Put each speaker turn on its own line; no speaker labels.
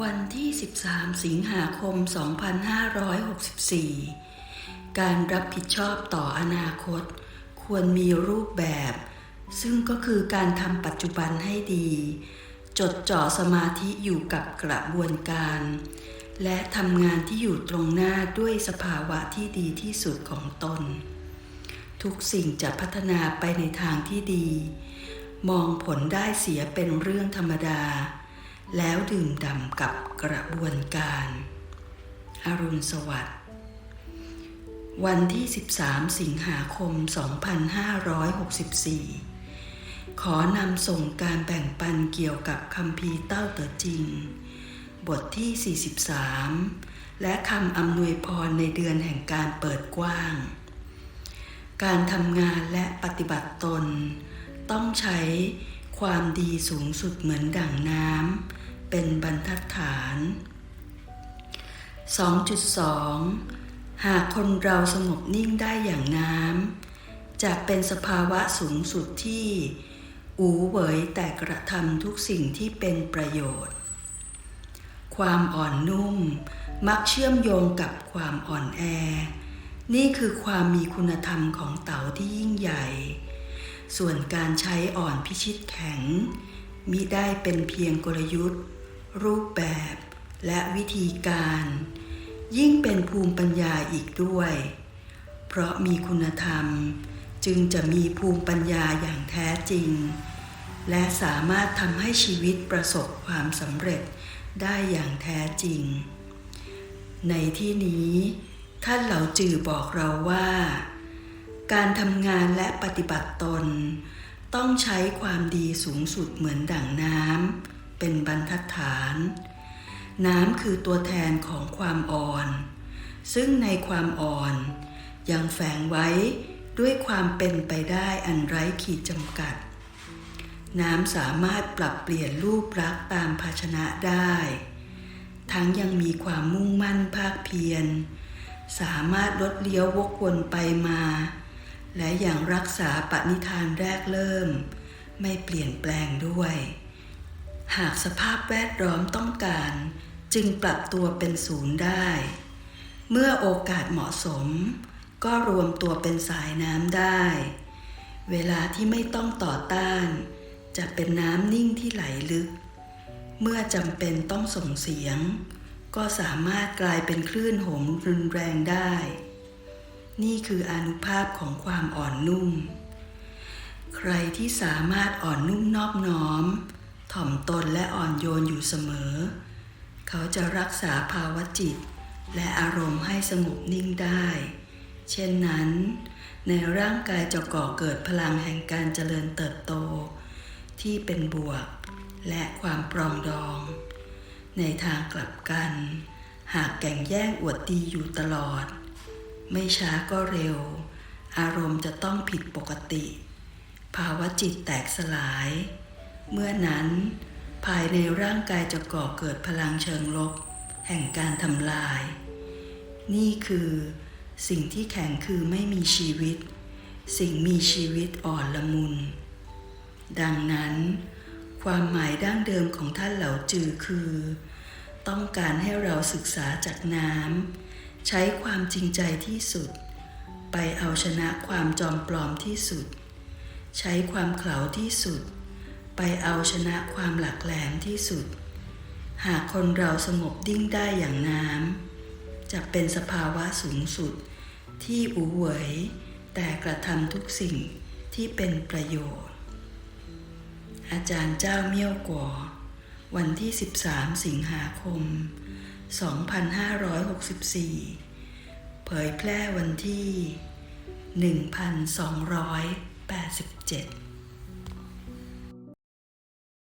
วันที่ 13 สิงหาคม 2564 การรับผิดชอบต่ออนาคต ควรมีรูปแบบ ซึ่งก็คือการทำปัจจุบันให้ดี จดจ่อสมาธิอยู่กับกระบวนการ และทำงานที่อยู่ตรงหน้าด้วยสภาวะที่ดีที่สุดของตน ทุกสิ่งจะพัฒนาไปในทางที่ดี มองผลได้เสียเป็นเรื่องธรรมดา แล้วดื่มด่ำกับกระบวนการ อรุณสวัสดิ์ วันที่ 13 สิงหาคม 2564 ขอนำส่งการแบ่งปันเกี่ยวกับคำพีเต้าเต๋อจริง บทที่ 43 และคำอำนวยพรในเดือนแห่งการเปิดกว้าง การทำงานและปฏิบัติตน ต้องใช้ ความดีสูงสุดเหมือนดั่งน้ำเป็นบรรทัดฐาน 2.2 หากคนเราสงบนิ่งได้อย่างน้ำจะเป็นสภาวะสูงสุดที่อูเหวยแต่กระทำทุกสิ่งที่เป็นประโยชน์ ความอ่อนนุ่มมักเชื่อมโยงกับความอ่อนแอ นี่คือความมีคุณธรรมของเต๋าที่ยิ่งใหญ่ ส่วนการใช้อ่อนพิชิตแข็ง มิได้เป็นเพียงกลยุทธ์ รูปแบบและวิธีการ ยิ่งเป็นภูมิปัญญาอีกด้วย เพราะมีคุณธรรมจึงจะมีภูมิปัญญาอย่างแท้จริง และสามารถทำให้ชีวิตประสบความสำเร็จได้อย่างแท้จริง ในที่นี้ท่านเหล่าจือบอกเราว่า การทำงานและปฏิบัติตน ต้องใช้ความดีสูงสุดเหมือนดั่งน้ำเป็นบรรทัดฐาน น้ำคือตัวแทนของความอ่อน ซึ่งในความอ่อน ยังแฝงไว้ด้วยความเป็นไปได้อันไร้ขีดจำกัด น้ำสามารถปรับเปลี่ยนรูปลักษ์ตามภาชนะได้ ทั้งยังมีความมุ่งมั่นภาคเพียร สามารถลดเลี้ยววกวนไปมา และอย่างรักษาปณิธานแรกเริ่ม ไม่เปลี่ยนแปลงด้วย หากสภาพแวดล้อมต้องการ จึงปรับตัวเป็นศูนย์ได้ เมื่อโอกาสเหมาะสม ก็รวมตัวเป็นสายน้ำได้ เวลาที่ไม่ต้องต่อต้าน จะเป็นน้ำนิ่งที่ไหลลึก เมื่อจำเป็นต้องส่งเสียง ก็สามารถกลายเป็นคลื่นโหมรุนแรงได้ นี่คืออนุภาพของความอ่อนนุ่ม ใครที่สามารถอ่อนนุ่มนอบน้อม ถ่อมตนและอ่อนโยนอยู่เสมอ เขาจะรักษาภาวะจิต และอารมณ์ให้สงบนิ่งได้ เช่นนั้น ในร่างกายจะก่อเกิดพลังแห่งการเจริญเติบโต ที่เป็นบวก และความปรองดอง ในทางกลับกัน หากแก่งแย่งอวดดีอยู่ตลอด ไม่ช้าก็เร็ว อารมณ์จะต้องผิดปกติ ภาวะจิตแตกสลาย เมื่อนั้น ภายในร่างกายจะก่อเกิดพลังเชิงลบ แห่งการทำลาย นี่คือสิ่งที่แข็งคือไม่มีชีวิต สิ่งมีชีวิตอ่อนละมุน ดังนั้น ความหมายดั้งเดิมของท่านเหล่าจือคือ ต้องการให้เราศึกษาจากน้ำ ใช้ความจริงใจที่สุด ไปเอาชนะความจอมปลอมที่สุด ใช้ความเขลาที่สุด ไปเอาชนะความหลักแหลมที่สุด หากคนเราสงบดิ้งได้อย่างน้ำจะเป็นสภาวะสูงสุด ที่อูเหวยแต่กระทำทุกสิ่งที่เป็นประโยชน์ อาจารย์เจ้าเมี่ยวกัววันที่ 13 สิงหาคม 2564 เผยแพร่วันที่ 1287